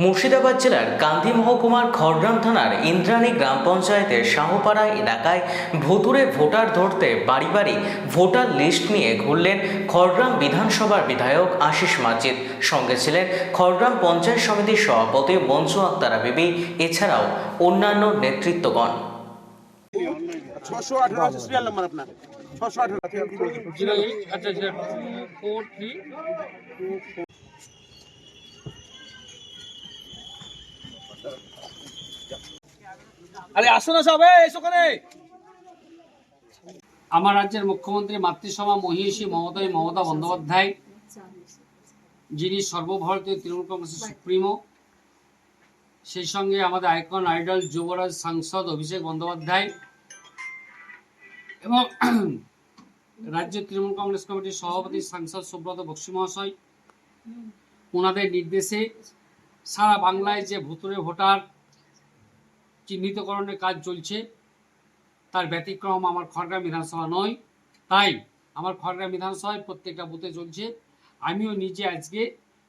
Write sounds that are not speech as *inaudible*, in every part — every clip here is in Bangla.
মুর্শিদাবাদ জেলার গান্ধী মহকুমার খড়গ্রাম থানার ইন্দ্রাণী গ্রাম পঞ্চায়েতের শাহপাড়া এলাকায় ভুতুরে ভোটার ধরতে বাড়ি বাড়ি ভোটার লিস্ট নিয়ে ঘুরলেন খড়গ্রাম বিধানসভার বিধায়ক আশিস মাজিদ। সঙ্গে ছিলেন খড়গ্রাম পঞ্চায়েত সমিতির সভাপতি মঞ্জু আক্তারা বিবি এছাড়াও অন্যান্য নেতৃত্বগণ। ছশো আঠারো আছে সিরিয়াল নাম্বার আপনার। ছশো আঠারো। আচ্ছা আরে আসো না সবে এসো ওখানে আমার রাজ্যের মুখ্যমন্ত্রী মাতৃসভা মহিষী মমতাই মমতা বন্দ্যোপাধ্যায় যিনি সর্বভারতীয় তৃণমূল কংগ্রেসের সুপ্রিমো সেই সঙ্গে আমাদের আইকন আইডল যুবরাজ সাংসদ অভিষেক বন্দ্যোপাধ্যায় এবং *clears throat* রাজ্য তৃণমূল কংগ্রেস কমিটির সভাপতি সাংসদ সুব্রত বক্সি মহাশয়। ওনাদের নির্দেশে সারা বাংলায় যে ভুতুরে ভোটার চিহ্নিতকরণের কাজ চলছে, তার ব্যতিক্রম আমার খড়গ্রাম বিধানসভা নয়। তাই আমার খড়গ্রাম বিধানসভায় প্রত্যেকটা বুথে চলছে। আমিও নিজে আজকে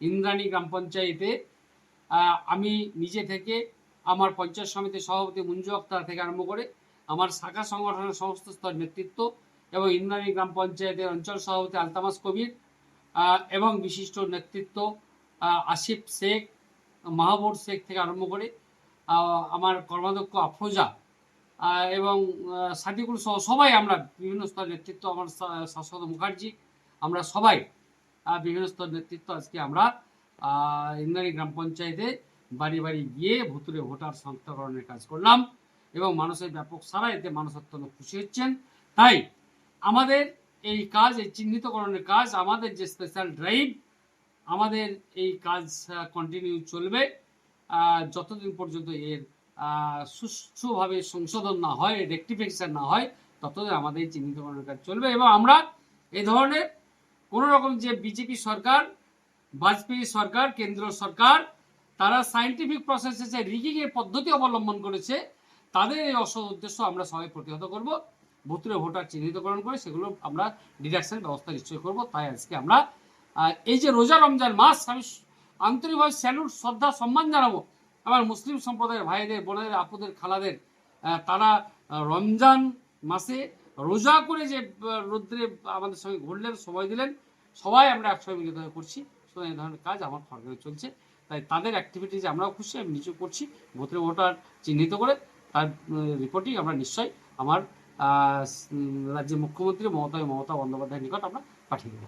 ইন্দ্রাণী গ্রাম পঞ্চায়েতে আমি নিজে থেকে আমার পঞ্চায়েত সমিতির সভাপতি মঞ্জু আক্তার থেকে আরম্ভ করে আমার শাখা সংগঠনের সমস্ত স্তর নেতৃত্ব এবং ইন্দ্রাণী গ্রাম পঞ্চায়েতের অঞ্চল সভাপতি আলতামাস কবির এবং বিশিষ্ট নেতৃত্ব আসিফ শেখ মাহবুব শেখ থেকে আরম্ভ করে আমার কর্মাধ্যক্ষ আফরোজা এবং সাদিকুল সহ সবাই আমরা বিভিন্ন স্তর নেতৃত্ব, আমার শাশ্বত মুখার্জি, আমরা সবাই বিভিন্ন স্তর নেতৃত্ব আজকে আমরা ইন্দ্রাণী গ্রাম পঞ্চায়েতে বাড়ি বাড়ি গিয়ে ভুতুরে ভোটার শনাক্তকরণের কাজ করলাম এবং মানুষের ব্যাপক সারা এতে মানুষ অত্যন্ত খুশি হচ্ছেন। তাই আমাদের এই কাজ, এই চিহ্নিতকরণের কাজ, আমাদের যে স্পেশাল ড্রাইভ আমাদের এই কাজ কন্টিনিউ চলবে। যতদিন পর্যন্ত এর সুষ্ঠুভাবে সংশোধন না হয় রেকটিফিকেশন না হয়, ততদিন আমাদের চিহ্নিতকরণের কাজ চলবে এবং আমরা এই ধরনের কোনো রকম যে বিজেপি সরকার, বাজপেয়ী সরকার কেন্দ্র সরকার, তারা সায়েন্টিফিক প্রসেসে যে রিগিংয়ের পদ্ধতি অবলম্বন করেছে, তাদের এই অসৎ উদ্দেশ্য আমরা সবাই প্রতিহত করব। ভুতুরে ভোটার চিহ্নিতকরণ করে সেগুলো আমরা ডিডাকশনের ব্যবস্থা নিশ্চয় করব। তাই আজকে আমরা এই যে রোজা রমজান মাস, আমি আন্তরিকভাবে স্যালুট শ্রদ্ধা, সম্মান জানাব আমার মুসলিম সম্প্রদায়ের ভাইদের, বোনেদের, আপুদের, খালাদের। তারা রমজান মাসে রোজা করে যে রৌদ্রে আমাদের সঙ্গে ঘুরলেন, সময় দিলেন, সবাই আমরা একসঙ্গে মিলিত হয়ে করছি। সুতরাং এই ধরনের কাজ আমার খড়গড়ে চলছে। তাই তাদের অ্যাক্টিভিটিজ আমরাও খুশি, আমি নিজেও করছি ভোটের ভোটার চিহ্নিত করে তার রিপোর্টিং আমরা নিশ্চয়ই আমার রাজ্যের মুখ্যমন্ত্রী মমতা মমতা বন্দ্যোপাধ্যায়ের নিকট আমরা পাঠিয়ে দেবো।